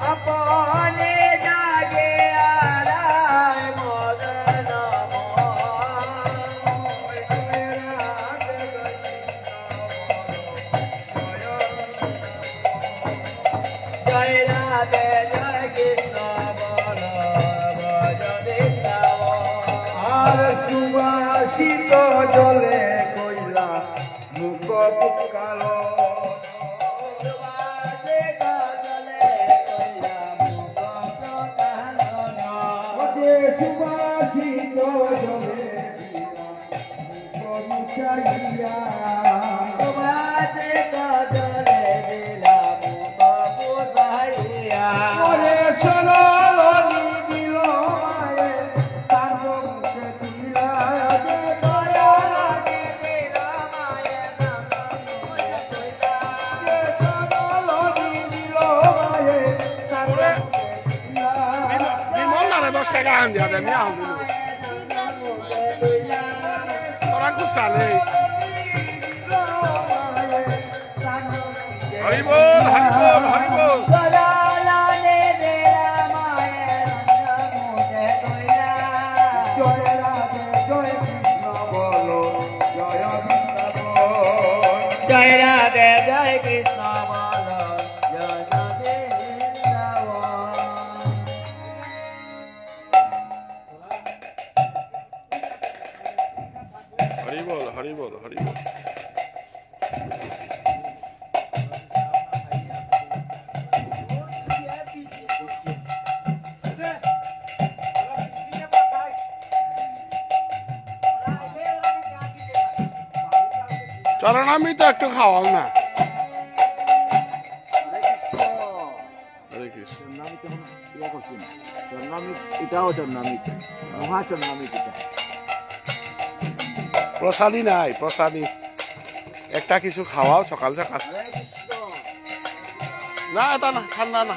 a voz. দশ টাকা আন দিয়া দেন তোরা কুসালে হরিবল হরিবল হরিবল কারণ আমি তো একটু খাওয়াও না। প্রসাদী নাই প্রসাদী একটা কিছু খাওয়াও সকাল সকাল। না এটা না ঠান্ডা না।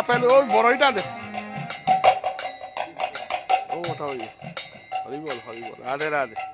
আপেল ওই বড়ইটা দে। ও ওটা ওই হরিবল হরিবল। রাধে রাধে।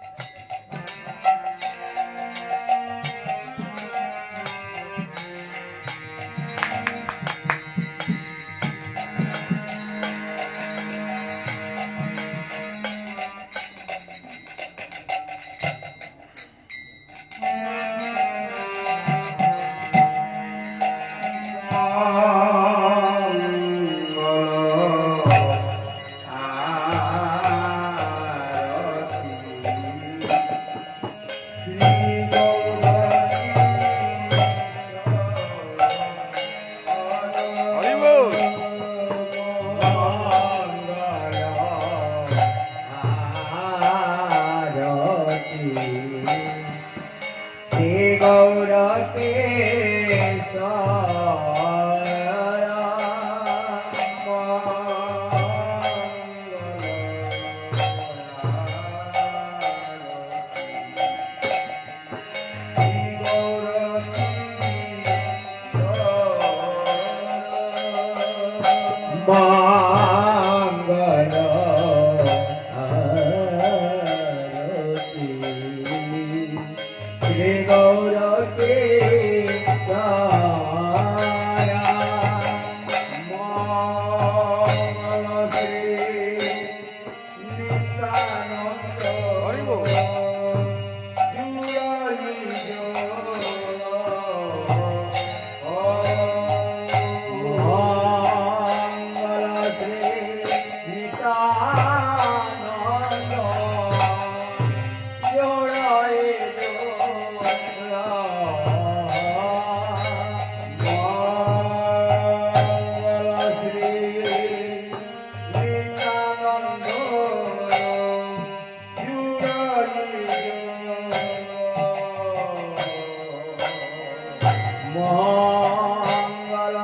Bye.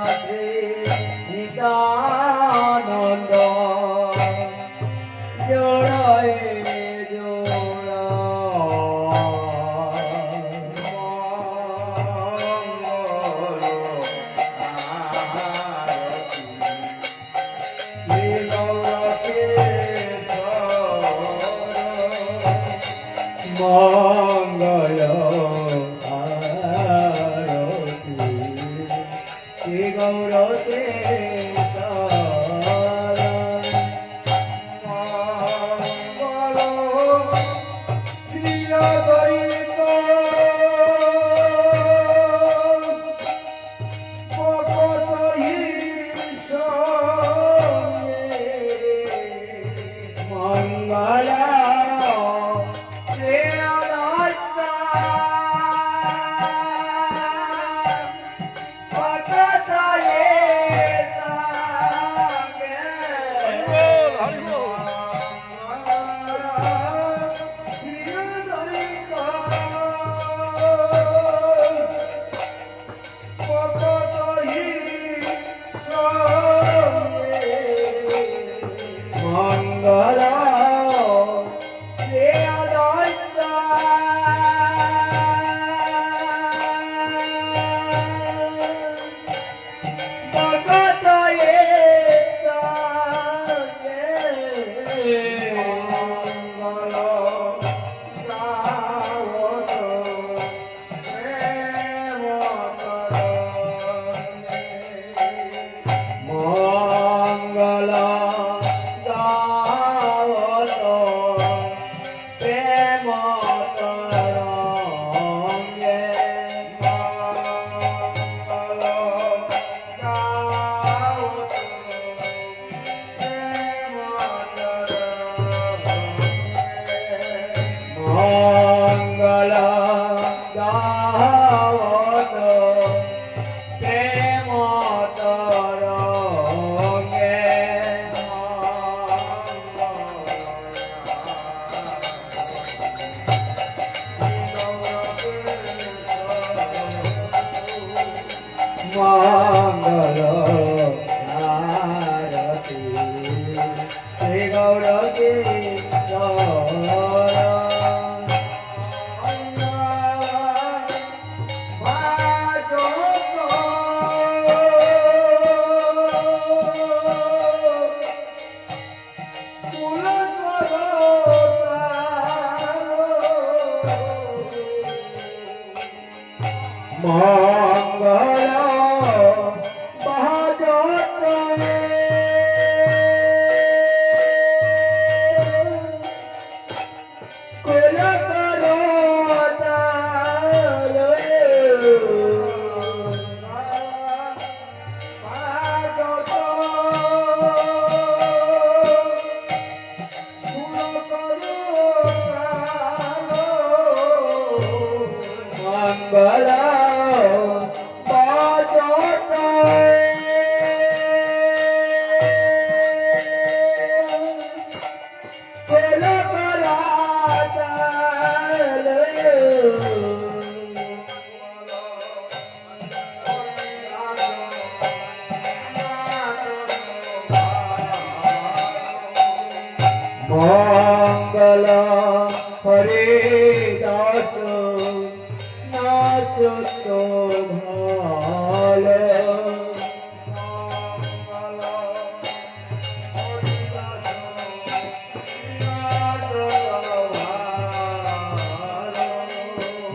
রাধে নিতা ગૌરવ તે Thank.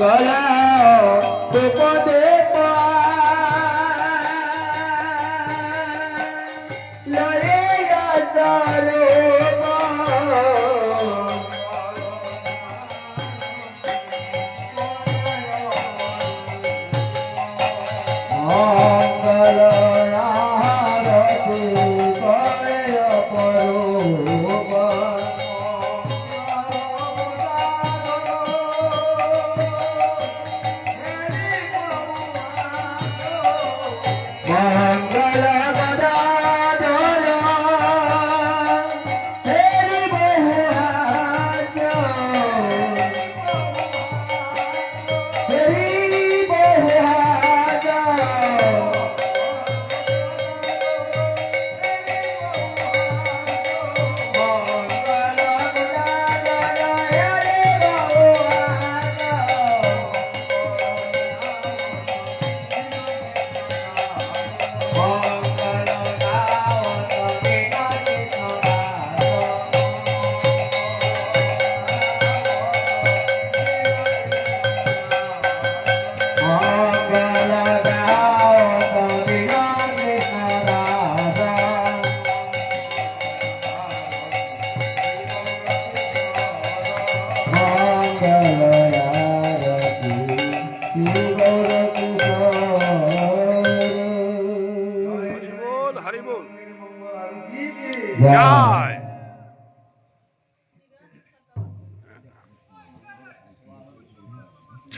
Hola.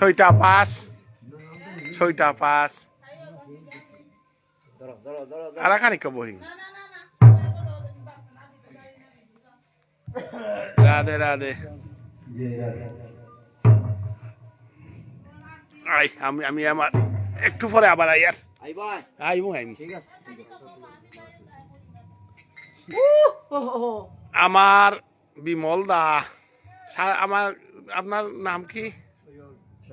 ছয়টা পাস ছয়টা পাস আর খানিক বহি রাধে রাধে। আই আমি আমি আমার একটু পরে আবার আই আর। আইবো আমার বিমল দা। আমার আপনার নাম কি?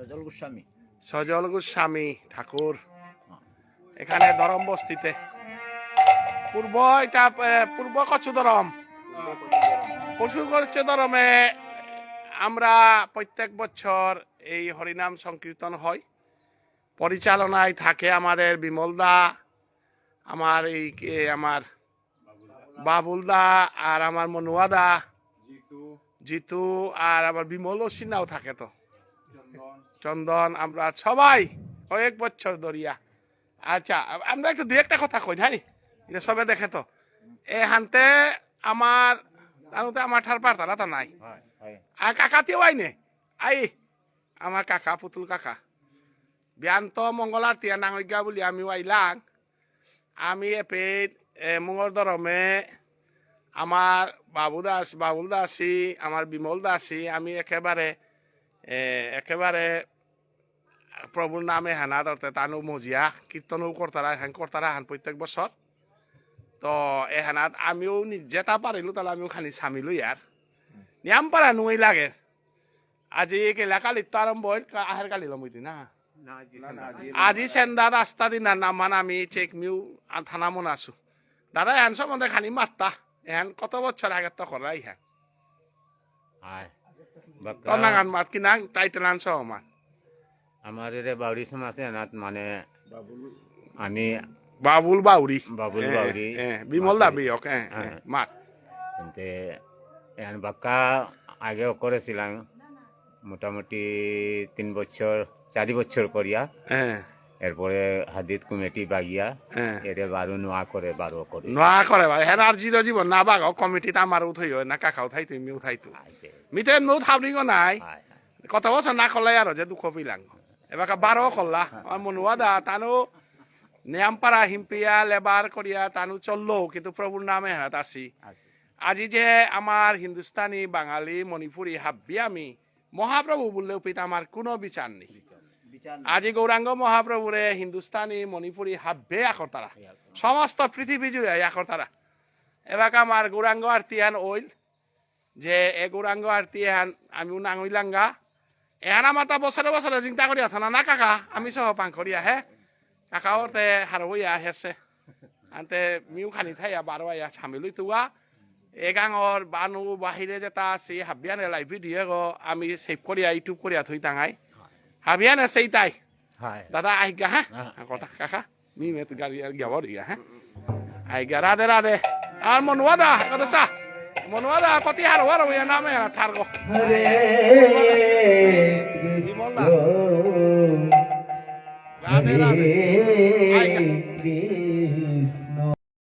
সজল গোস্বামী সজল গোস্বামী ঠাকুর। এখানে ধরম বস্তিতে। পূর্ব এটা পূর্ব কচু ধরম। পশু করছে ধরমে আমরা প্রত্যেক বছর এই হরিনাম সংকীর্তন হয়। পরিচালনায় থাকে আমাদের বিমল দা আমার এই আমার বাবুল দা আর আমার মনুয়া দা। জিতু। আর আবার বিমল সিনহাও থাকে তো। চন্দন আমরা সবাই কয়েক বছর ধরিয়া। আচ্ছা আমরা একটু দু একটা কথা কই হ্যাঁ এটা সবে দেখে তো। এ হানতে আমার তারতে আমার ঠার পারতারা তো নাই। আর কাকাতেও আইনে আই আমার কাকা পুতুল কাকা। বিয়ান্ত মঙ্গলার তিয়া নাঙজ্ঞা বুলি আমিও আইলাং। আমি এপে মঙ্গল দরমে আমার বাবু দাস বাবুল দাসী আমার বিমল দাসী আমি একেবারে একেবারে প্রভুর নামে হানা ধরতে তানু মজিয়া কীর্তনও করতারা হ্যান করতারা হান প্রত্যেক বছর তো এহানাত আমিও নি- যেটা পারিলো তাহলে আমিও খানি সামিলো ইয়ার নিয়াম পারা নুই লাগে। আজি কেলা কালি তো আরম্ভ হইল আহের কালি লমইতি না? আজি সেন্দা রাস্তা দিন নামান আমি চেক মিউ থানা মনে আছো। দাদা এহান সম্বন্ধে খানি মাত্তা। এহান কত বছর আগে তো করা ইহান হয় তো নাগান মাত কি নাং? টাইটেল আনছ আমার আমার এর বাউরি সমাজ আছে এনাত মানে আমি বাবুল বাউরি বাবুল এ, বাউরি এ, বিমল দাবি হোক এ, এ, হ্যাঁ। মাত। এনতে এখন বাক্কা আগেও করেছিলাম মোটামুটি তিন বছর চারি বছর করিয়া। এরপরে হাদিদ কমিটি বাগিয়া। এরে বারো নোয়া করে বারো করে নোয়া করে আর জিরো জীবন না বাগ কমিটিতে আমার উঠাই না কাকা উঠাই তুমি উঠাই তো মিটে নো থাবরি গো নাই কত বছর না করলাই আর যে দুঃখ পিলাং। এবার বারো করলা আমার মনুয়া দা তানু নিয়ামপাড়া হিম্পিয়া লেবার করিয়া তানু চলল। কিন্তু প্রভুর নামে হাত আসি আজি যে আমার হিন্দুস্তানি বাঙালি মণিপুরি হাব্বি আমি মহাপ্রভু বললেও পিতা আমার কোনো বিচার নেই। আজি গৌরাঙ্গ মহাপ্রভুরে হিন্দুস্তানি মণিপুরি হাব্বে আকর তারা সমস্ত পৃথিবী জুড়ে আকর তারা এবার আমার গৌরাঙ্গ আরতি হান ওইল যে এ গৌরাঙ্গ আরতি হান আমি নাঙইলাঙ্গা এহান আমার তা বছরে বছরে চিন্তা করি আথা না কাকা? আমি সহ পাং করিয়া হে কাকা ওতে হারবইয়া হেসে আনতে মিউ খানি থাইয়া বারোয়া ছামিলুই তুয়া এগাঙর বানু বাহিরে যেটা আছে হাবিয়ানে লাইভ ভিডিও গো আমি সেভ করিয়া ইউটিউব করিয়া থই তাঙাই। হাবিয়ানে সেই তাই। হয়। দাদা আহিগা হ্যাঁ হ্যাঁ। কথা কাকা মি মে তো গাড়ি গিয়া দিয়া হ্যাঁ আহিগা রাধে রাধে আর মনুয়া দা কথা মনুয়াদা কতি হার হওয়ার ওই নামে থার গো হরে রাধে রাধে